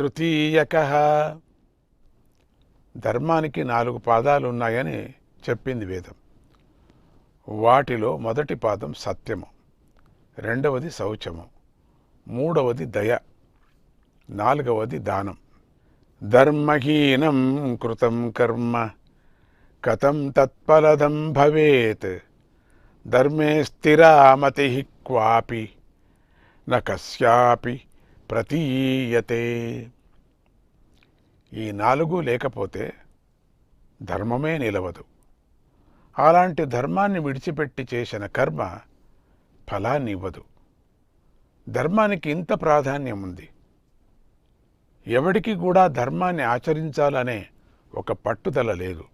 తృతీయక. ధర్మానికి నాలుగు పాదాలు ఉన్నాయని చెప్పింది వేదం. వాటిలో మొదటి పాదం సత్యము రెండవది శౌచము మూడవది దయ నాలుగవది దానం. ధర్మహీనం కృతం కర్మ కథం తత్ఫలదం భవేత్. ధర్మే స్థిరామతి క్వాపి న కస్యాపి ప్రతీయతే. ఈ నాలుగు లేకపోతే ధర్మమే నిలవదు. అలాంటి ధర్మాన్ని విడిచిపెట్టి చేసిన కర్మ ఫలాన్ని ఇవ్వదు. ధర్మానికి ఇంత ప్రాధాన్యం ఉంది. ఎవడికి కూడా ధర్మాన్ని ఆచరించాలనే ఒక పట్టుదల లేదు.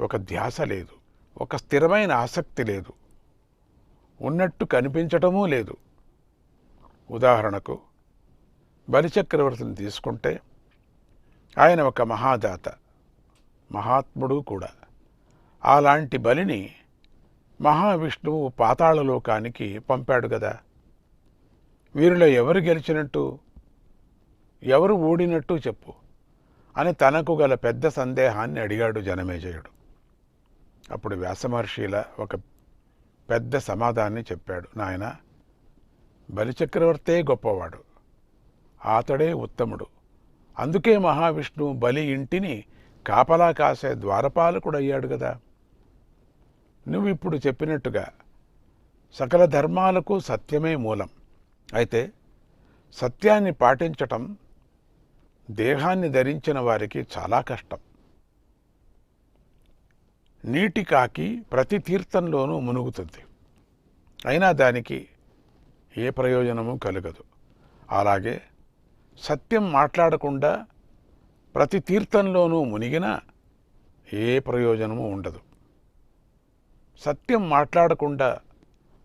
ఒక ధ్యాస లేదు. ఒక స్థిరమైన ఆసక్తి లేదు. ఉన్నట్టు కనిపించటమూ లేదు. ఉదాహరణకు బలిచక్రవర్తిని తీసుకుంటే ఆయన ఒక మహాదాత మహాత్ముడు కూడా. అలాంటి బలిని మహావిష్ణువు పాతాళలోకానికి పంపాడు కదా వీరిలో ఎవరు గెలిచినట్టు ఎవరు ఓడినట్టు చెప్పు అని తనకు గల పెద్ద సందేహాన్ని అడిగాడు జనమేజయుడు. అప్పుడు వ్యాసమహర్షిల ఒక పెద్ద సమాధాన్ని చెప్పాడు. నాయన బలిచక్రవర్తే గొప్పవాడు. అతడే ఉత్తముడు. అందుకే మహావిష్ణువు బలి ఇంటిని కాపలా కాసే ద్వారపాలకుడయ్యాడు కదా నువ్విప్పుడు చెప్పినట్టుగా సకల ధర్మాలకు సత్యమే మూలం. అయితే సత్యాన్ని పాటించటం దేహాన్ని ధరించిన వారికి చాలా కష్టం. నీటి కాకి ప్రతి తీర్థంలోనూ మునుగుతుంది. అయినా దానికి ఏ ప్రయోజనము కలగదు. అలాగే సత్యం మాట్లాడకుండా ప్రతి తీర్థంలోనూ మునిగినా ఏ ప్రయోజనము ఉండదు. సత్యం మాట్లాడకుండా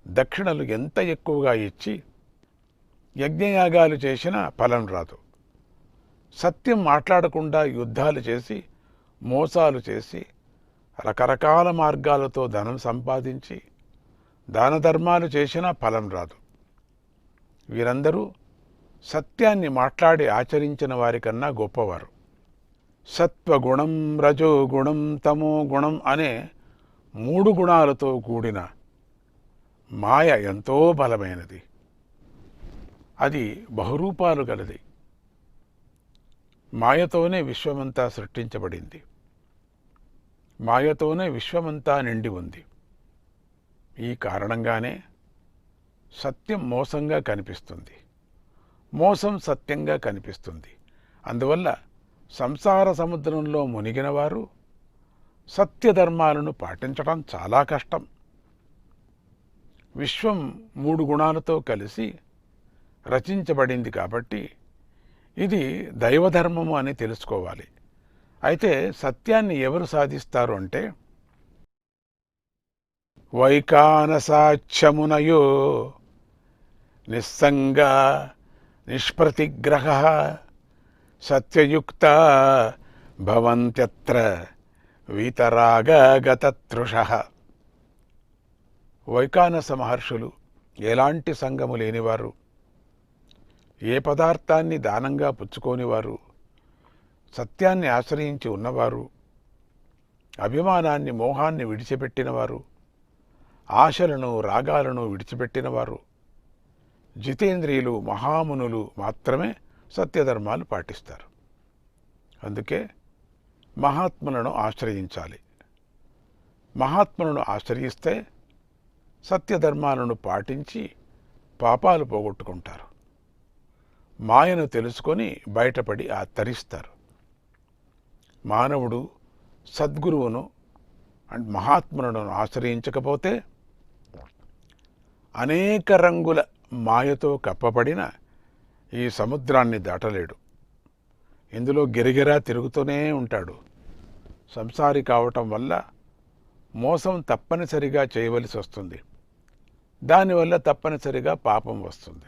దక్షిణలు ఎంత ఎక్కువగా ఇచ్చి యజ్ఞయాగాలు చేసినా ఫలం రాదు. సత్యం మాట్లాడకుండా యుద్ధాలు చేసి మోసాలు చేసి రకరకాల మార్గాలతో ధనం సంపాదించి దాన ధర్మాలు చేసినా ఫలం రాదు. వీరందరూ సత్యాన్ని మాట్లాడి ఆచరించిన వారికన్నా గొప్పవారు. సత్వగుణం రజో గుణం తమో గుణం అనే మూడు గుణాలతో కూడిన మాయ ఎంతో బలమైనది. అది బహురూపాలు గలది. మాయతోనే విశ్వమంతా సృష్టించబడింది. మాయతోనే విశ్వమంతా నిండి ఉంది. ఈ కారణంగానే సత్యం మోసంగా కనిపిస్తుంది. మోసం సత్యంగా కనిపిస్తుంది. అందువల్ల సంసార సముద్రంలో మునిగిన వారు సత్యధర్మాలను పాటించడం చాలా కష్టం. విశ్వం మూడు గుణాలతో కలిసి రచించబడింది కాబట్టి ఇది దైవధర్మము అని తెలుసుకోవాలి. అయితే సత్యాన్ని ఎవరు సాధిస్తారు అంటే వైకానసాచ్యమునయో నిస్సంగా నిష్ప్రతిగ్రహ సత్యయుక్త భవంత్యత్ర వీతరాగగతతృష. వైకానస మహర్షులు ఎలాంటి సంగము లేనివారు? ఏ పదార్థాన్ని దానంగా పుచ్చుకోనివారు? సత్యాన్ని ఆశ్రయించి ఉన్నవారు? అభిమానాన్ని మోహాన్ని విడిచిపెట్టినవారు? ఆశలను రాగాలను విడిచిపెట్టినవారు? జితేంద్రియులు మహామునులు మాత్రమే సత్యధర్మాలు పాటిస్తారు. అందుకే మహాత్ములను ఆశ్రయించాలి. మహాత్ములను ఆశ్రయిస్తే సత్యధర్మాలను పాటించి పాపాలు పోగొట్టుకుంటారు. మాయను తెలుసుకొని బయటపడి ఆ తరిస్తారు మానవుడు సద్గురువును అండ్ మహాత్ములను ఆశ్రయించకపోతే అనేక రంగుల మాయతో కప్పబడిన ఈ సముద్రాన్ని దాటలేడు. ఇందులో గిరిగిరా తిరుగుతూనే ఉంటాడు. సంసారి కావటం వల్ల మోసం తప్పనిసరిగా చేయవలసి వస్తుంది. దానివల్ల తప్పనిసరిగా పాపం వస్తుంది.